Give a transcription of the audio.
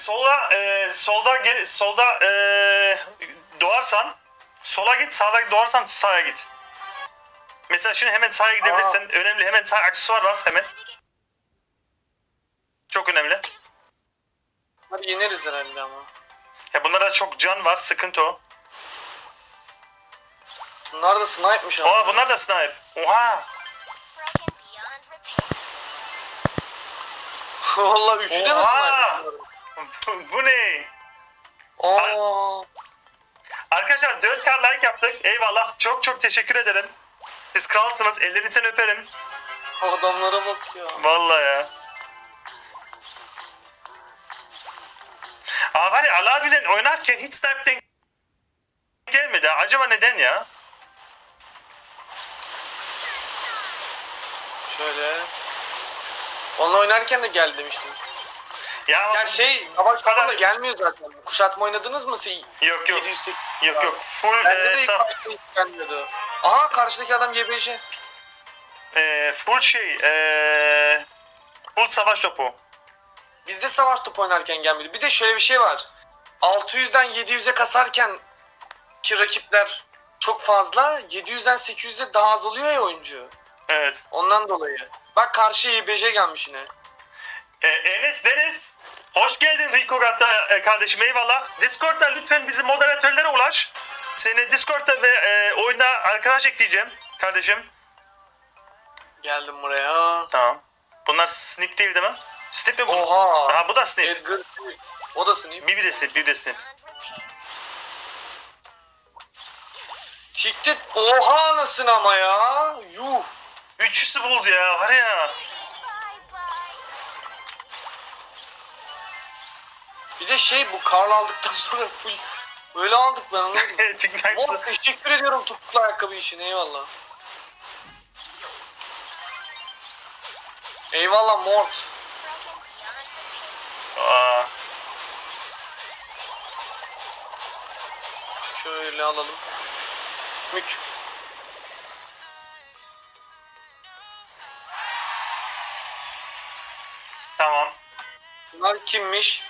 sola e, solda geri- solda e, doğarsan sola git sağda doğarsan sağa git. Mesela şimdi hemen sağa gidebilirsin. Önemli hemen sağ aksesuar bas hemen. Çok önemli. Hadi yeneriz herhalde ama. Ya bunlarda çok can var sıkıntı o. Bunlar da snipe'mış ama. Oha bunlar da snipe. Oha. Valla üçü de mi snipe? Bu ne? Aa. Arkadaşlar 4K like yaptık. Eyvallah. Çok çok teşekkür ederim. Siz kralsınız. Ellerinizden öperim. Adamlara bak ya. Vallahi ya. Var ya Ali abiyle oynarken hiç snipe denk gelmedi. Acaba neden ya? Şöyle. Onunla oynarken de gel demiştim. Ya, Ya şey, savaş kadar- da gelmiyor zaten. Kuşatma oynadınız mı siz? Yok yok. 708. Yok yok. Full Bende e, de ilk sa- başta hiç gelmiyordu. Aha karşıdaki adam GBC. e, full şey e, full savaş topu. Bizde savaş topu oynarken gelmiyordu. Bir de şöyle bir şey var. 600'den 700'e kasarken ki rakipler çok fazla 700'den 800'e daha az oluyor ya oyuncu. Evet. Ondan dolayı. Bak karşıya YBC gelmiş yine. E, Enes Deniz. Hoş geldin Rico Gatta e, kardeşim eyvallah. Discord'da lütfen bizim moderatörlere ulaş. Seni Discord'da ve e, oyunda arkadaş ekleyeceğim kardeşim. Geldim buraya. Tamam. Bunlar snip değil değil mi? Snip mi bu? Oha. Ha bu da snip. Edgar O da snipe. Bir bir de snip, bir de snip. Tikti. Oha anasını ama ya. Yuh. Üçüsü buldu ya var ya. Bir de şey bu Karl aldıktan sonra full böyle aldık ben anladım. Tignax'ı. Oh, teşekkür ediyorum topuklu ayakkabı için eyvallah. Eyvallah Mort. Aa, Şöyle alalım. Mük. tamam. Bunlar kimmiş?